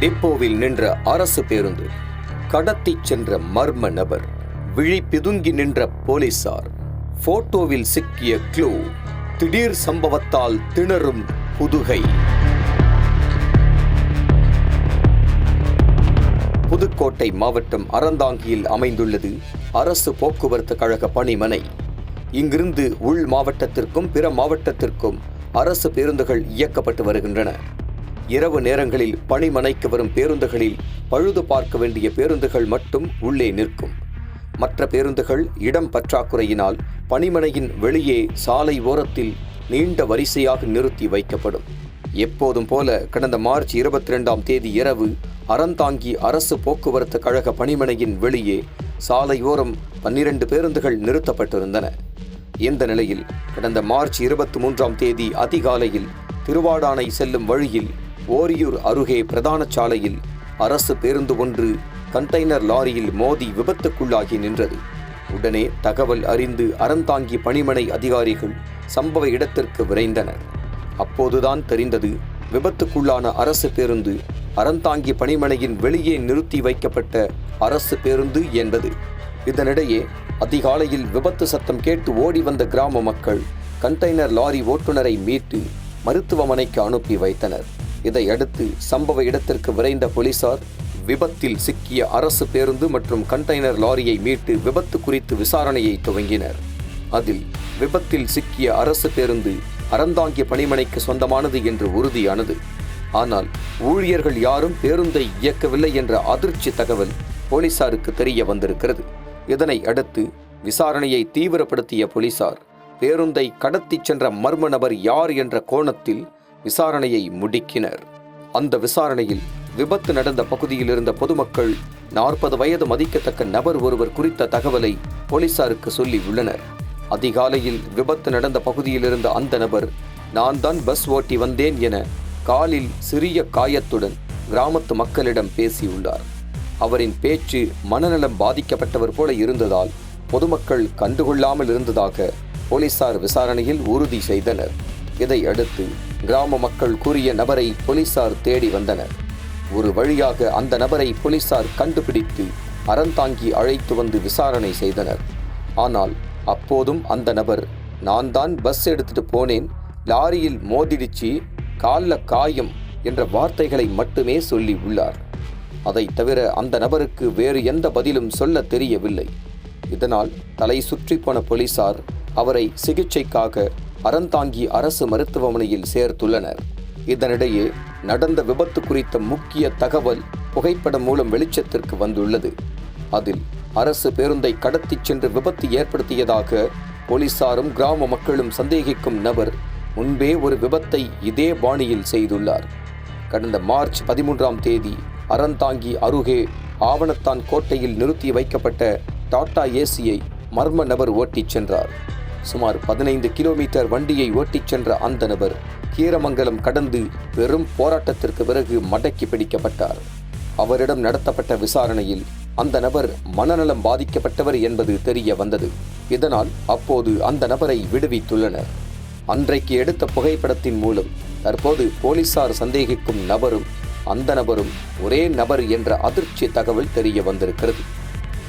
டிப்போவில் நின்ற அரசு பேருந்து கடத்திச் சென்ற மர்ம நபர் விழி பிதுங்கி நின்ற போலீசார் போட்டோவில் சிக்கிய க்ளூ திடீர் சம்பவத்தால் திணறும் புதுகை. புதுக்கோட்டை மாவட்டம் அறந்தாங்கியில் அமைந்துள்ளது அரசு போக்குவரத்து கழக பணிமனை. இங்கிருந்து உள் மாவட்டத்திற்கும் பிற மாவட்டத்திற்கும் அரசு பேருந்துகள் இயக்கப்பட்டு வருகின்றன. இரவு நேரங்களில் பணிமனைக்கு வரும் பேருந்துகளில் பழுது பார்க்க வேண்டிய பேருந்துகள் மட்டும் உள்ளே நிற்கும். மற்ற பேருந்துகள் இடம் பற்றாக்குறையினால் பணிமனையின் வெளியே சாலை ஓரத்தில் நீண்ட வரிசையாக நிறுத்தி வைக்கப்படும். எப்போதும் போல கடந்த மார்ச் இருபத்தி ரெண்டாம் தேதி இரவு அறந்தாங்கி அரசு போக்குவரத்து கழக பணிமனையின் வெளியே சாலையோரம் பன்னிரண்டு பேருந்துகள் நிறுத்தப்பட்டிருந்தன. இந்த நிலையில் கடந்த மார்ச் இருபத்தி மூன்றாம் தேதி அதிகாலையில் திருவாடானை செல்லும் வழியில் ஓரியூர் அருகே பிரதான சாலையில் அரசு பேருந்து ஒன்று கண்டெய்னர் லாரியில் மோதி விபத்துக்குள்ளாகி நின்றது. உடனே தகவல் அறிந்து அறந்தாங்கி பணிமனை அதிகாரிகள் சம்பவ இடத்திற்கு விரைந்தனர். அப்போதுதான் தெரிந்தது விபத்துக்குள்ளான அரசு பேருந்து அறந்தாங்கி பணிமனையின் வெளியே நிறுத்தி வைக்கப்பட்ட அரசு பேருந்து என்பது. இதனிடையே அதிகாலையில் விபத்து சத்தம் கேட்டு ஓடி வந்த கிராம மக்கள் கண்டெய்னர் லாரி ஓட்டுநரை மீட்டு மருத்துவமனைக்கு அனுப்பி வைத்தனர். இதையடுத்து சம்பவ இடத்திற்கு விரைந்த போலீசார் விபத்தில் சிக்கிய அரசு பேருந்து மற்றும் கண்டெய்னர் லாரியை மீட்டு விபத்து குறித்து விசாரணையை துவங்கினர். அதில் விபத்தில் சிக்கிய அரசு பேருந்து அறந்தாங்கிய பணிமனைக்கு சொந்தமானது என்று உறுதியானது. ஆனால் ஊழியர்கள் யாரும் பேருந்தை இயக்கவில்லை என்ற அதிர்ச்சி தகவல் போலீசாருக்கு தெரிய வந்திருக்கிறது. இதனை அடுத்து விசாரணையை தீவிரப்படுத்திய போலீசார் பேருந்தை கடத்திச் சென்ற மர்ம நபர் யார் என்ற கோணத்தில் விசாரணையை முடுக்கினர். அந்த விசாரணையில் விபத்து நடந்த பகுதியில் இருந்த பொதுமக்கள் நாற்பது வயது மதிக்கத்தக்க நபர் ஒருவர் குறித்த தகவலை போலீசாருக்கு சொல்லி உள்ளனர். அதிகாலையில் விபத்து நடந்த பகுதியில் இருந்த அந்த நபர் நான் தான் பஸ் ஓட்டி வந்தேன் என காலில் சிறிய காயத்துடன் கிராமத்து மக்களிடம் பேசியுள்ளார். அவரின் பேச்சு மனநலம் பாதிக்கப்பட்டவர் போல இருந்ததால் பொதுமக்கள் கண்டுகொள்ளாமல் இருந்ததாக போலீசார் விசாரணையில் உறுதி செய்தனர். இதை அடுத்து கிராம மக்கள் கூறிய நபரை போலீசார் தேடி வந்தனர். ஒரு வழியாக அந்த நபரை போலீசார் கண்டுபிடித்து அறந்தாங்கி அழைத்து வந்து விசாரணை செய்தனர். ஆனால் அப்போதும் அந்த நபர் நான் தான் பஸ் எடுத்துட்டு போனேன் லாரியில் மோதிடுச்சு காலில் காயம் என்ற வார்த்தைகளை மட்டுமே சொல்லி உள்ளார். அதை தவிர அந்த நபருக்கு வேறு எந்த பதிலும் சொல்ல தெரியவில்லை. இதனால் தலை சுற்றி போன போலீசார் அவரை சிகிச்சைக்காக அறந்தாங்கி அரசு மருத்துவமனையில் சேர்த்துள்ளனர். இதனிடையே நடந்த விபத்து குறித்த முக்கிய தகவல் புகைப்படம் மூலம் வெளிச்சத்திற்கு வந்துள்ளது. அதில் அரசு பேருந்தை கடத்திச் சென்று விபத்து ஏற்படுத்தியதாக போலீசாரும் கிராம மக்களும் சந்தேகிக்கும் நபர் முன்பே ஒரு விபத்தை இதே பாணியில் செய்துள்ளார். கடந்த மார்ச் பதிமூன்றாம் தேதி அறந்தாங்கி அருகே ஆவணத்தான் கோட்டையில் நிறுத்தி வைக்கப்பட்ட டாடா ஏசியை மர்ம நபர் ஓட்டிச் சென்றார். சுமார் பதினைந்து கிலோமீட்டர் வண்டியை ஓட்டிச் சென்ற அந்த நபர் கீரமங்கலம் கடந்து பெரும் போராட்டத்திற்கு பிறகு மடக்கி பிடிக்கப்பட்டார். அவரிடம் நடத்தப்பட்ட விசாரணையில் அந்த நபர் மனநலம் பாதிக்கப்பட்டவர் என்பது தெரிய வந்தது. இதனால் அப்போது அந்த நபரை விடுவித்துள்ளனர். அன்றைக்கு எடுத்த புகைப்படத்தின் மூலம் தற்போது போலீசார் சந்தேகிக்கும் நபரும் அந்த நபரும் ஒரே நபர் என்ற அதிர்ச்சி தகவல் தெரிய வந்திருக்கிறது.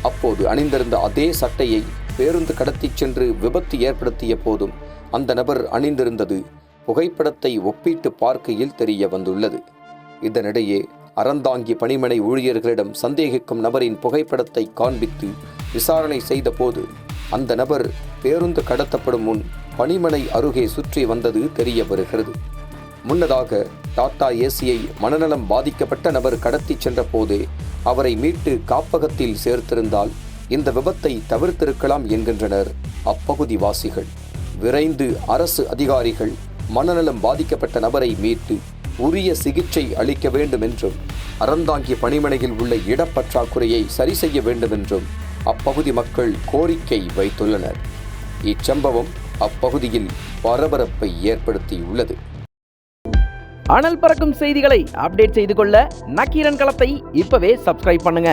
அப்போது அணிந்திருந்த அதே சட்டையை பேருந்து கடத்திச் சென்று விபத்து ஏற்படுத்திய போதும் அந்த நபர் அணிந்திருந்தது. புகைப்படத்தை ஒப்பிட்டு பார்க்கையில் தெரிய வந்துள்ளது. இதனிடையே அறந்தாங்கி பணிமனை ஊழியர்களிடம் சந்தேகிக்கும் நபரின் புகைப்படத்தை காண்பித்து விசாரணை செய்தபோது அந்த நபர் பேருந்து கடத்தப்படும் முன் பணிமனை அருகே சுற்றி வந்தது தெரிய வருகிறது. முன்னதாக டாடா ஏசியை மனநலம் பாதிக்கப்பட்ட நபர் கடத்திச் சென்ற போதே அவரை மீட்டு காப்பகத்தில் சேர்த்திருந்தால் இந்த விபத்தை தவிர்த்திருக்கலாம் என்கின்றனர். அப்பகுதி வாசிகள் விரைந்து அரசு அதிகாரிகள் மனநலம் பாதிக்கப்பட்ட நபரை மீட்டு உரிய சிகிச்சை அளிக்க வேண்டும் என்றும் அறந்தாங்கி பணிமனையில் உள்ள இடப்பற்றாக்குறையை சரி செய்ய வேண்டும் என்றும் அப்பகுதி மக்கள் கோரிக்கை வைத்துள்ளனர். இச்சம்பவம் அப்பகுதியில் பரபரப்பை ஏற்படுத்தியுள்ளது. அனல் பறக்கும் செய்திகளை அப்டேட் செய்து கொள்ள நக்கீரன் களத்தை இப்பவே சப்ஸ்கிரைப் பண்ணுங்க.